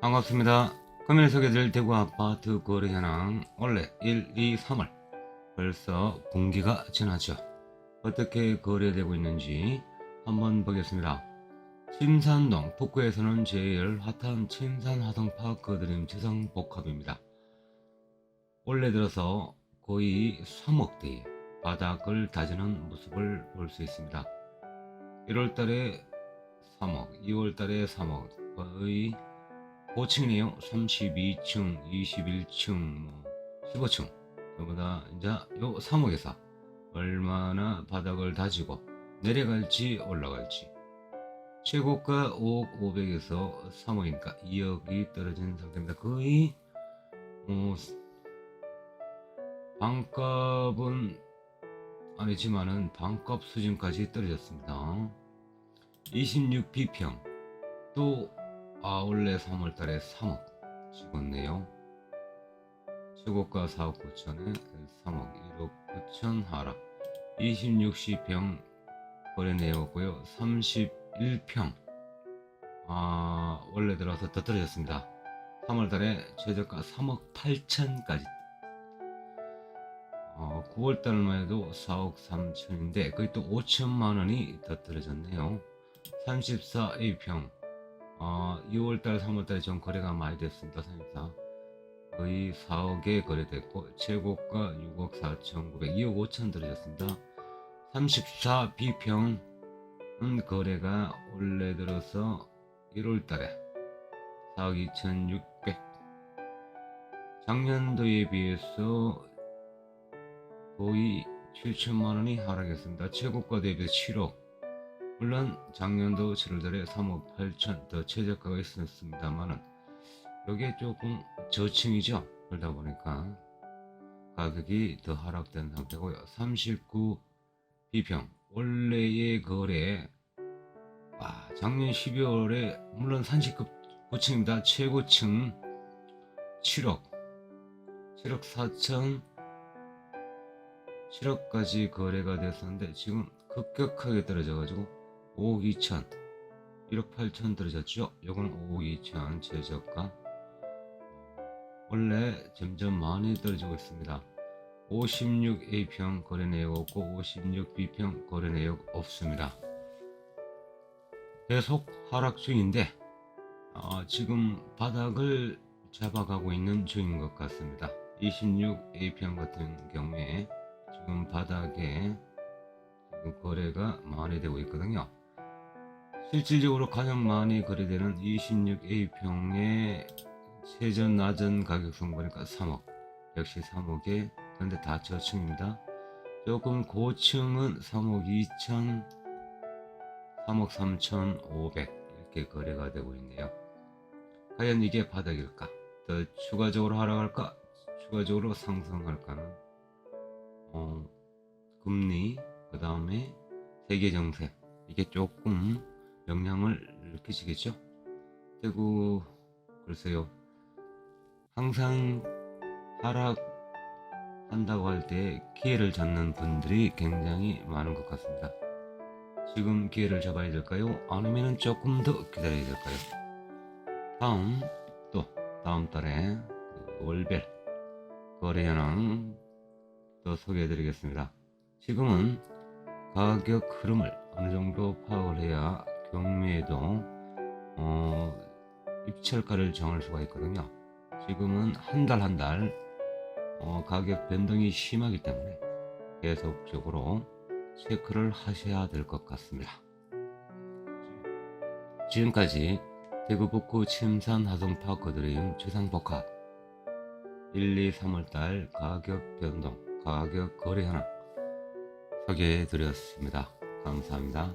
반갑습니다. 금일 소개드릴 대구 아파트 거래 현황 원래 1, 2, 3월 벌써 분기가 지나죠. 어떻게 거래되고 있는지 한번 보겠습니다. 침산동 북구에서는 제일 핫한 침산 화성파 거드림 지성 복합입니다. 올해 들어서 거의 3억대의 바닥을 다지는 모습을 볼 수 있습니다. 1월달에 3억, 2월달에 3억, 거의 고층이네요. 32층, 21층, 뭐 15층. 전부 다 이제 요 3억에서 얼마나 바닥을 다지고 내려갈지 올라갈지. 최고가 5억 500에서 3억이니까 2억이 떨어진 상태입니다. 거의 어, 방값은 아니지만은 방값 수준까지 떨어졌습니다. 26비평 또 아, 원래 3월달에 3억 찍었네요. 최고가 4억 9천에 3억 1억 9천 하락. 26시평 거래 내역고요. 31평. 아 원래 들어서 더 떨어졌습니다. 3월달에 최저가 3억 8천까지. 어, 9월달만 해도 4억 3천인데 거의 또 5천만 원이 더 떨어졌네요. 34A평 어, 2월달 3월달에 좀 거래가 많이 됐습니다 34 거의 4억에 거래됐고 최고가 6억 4천 9백 2억 5천 들어졌습니다. 34 비평은 거래가 원래 들어서 1월달에 4억 2천 6백. 작년도에 비해서 거의 7천만 원이 하락했습니다. 최고가 대비 7억 물론 작년도 7월달에 3억 8천 더 최저가가 있었습니다만은 이게 조금 저층이죠. 그러다 보니까 가격이 더 하락된 상태고요. 39 비평 원래의 거래 아, 작년 12월에 물론 39 9층입니다. 최고층 7억 7억 4천 7억까지 거래가 됐었는데 지금 급격하게 떨어져가지고 5억 2천 1억 8천 떨어졌죠. 요건 5억 2천 최저가 원래 점점 많이 떨어지고 있습니다. 56A평 거래 내역 없고 56B평 거래 내역 없습니다. 계속 하락 중인데 어, 지금 바닥을 잡아가고 있는 중인 것 같습니다. 26A평 같은 경우에 지금 바닥에 지금 거래가 많이 되고 있거든요. 실질적으로 가장 많이 거래되는 26A평의 세전 낮은 가격선 보니까 3억. 역시 3억에 근데 다 저층입니다. 조금 고층은 3억 2천 3억 3천 5백 이렇게 거래가 되고 있네요. 과연 이게 바닥일까? 더 추가적으로 하락할까? 추가적으로 상승할까는? 어, 금리 그 다음에 세계 정세. 이게 조금 영향을 끼치겠죠 대구 글쎄요 항상 하락한다고 할 때 기회를 잡는 분들이 굉장히 많은 것 같습니다. 지금 기회를 잡아야 될까요? 아니면 조금 더 기다려야 될까요? 다음 또 다음 달에 그 월별 거래 현황 또 소개해 드리겠습니다. 지금은 가격 흐름을 어느 정도 파악을 해야 경매에도 어, 입찰가를 정할 수가 있거든요. 지금은 한달 한 달 어, 가격 변동이 심하기 때문에 계속적으로 체크를 하셔야 될 것 같습니다. 지금까지 대구 북구 침산 하성파 거드림 최상복합 1, 2, 3월달 가격 변동, 가격 거래 현황 소개해 드렸습니다. 감사합니다.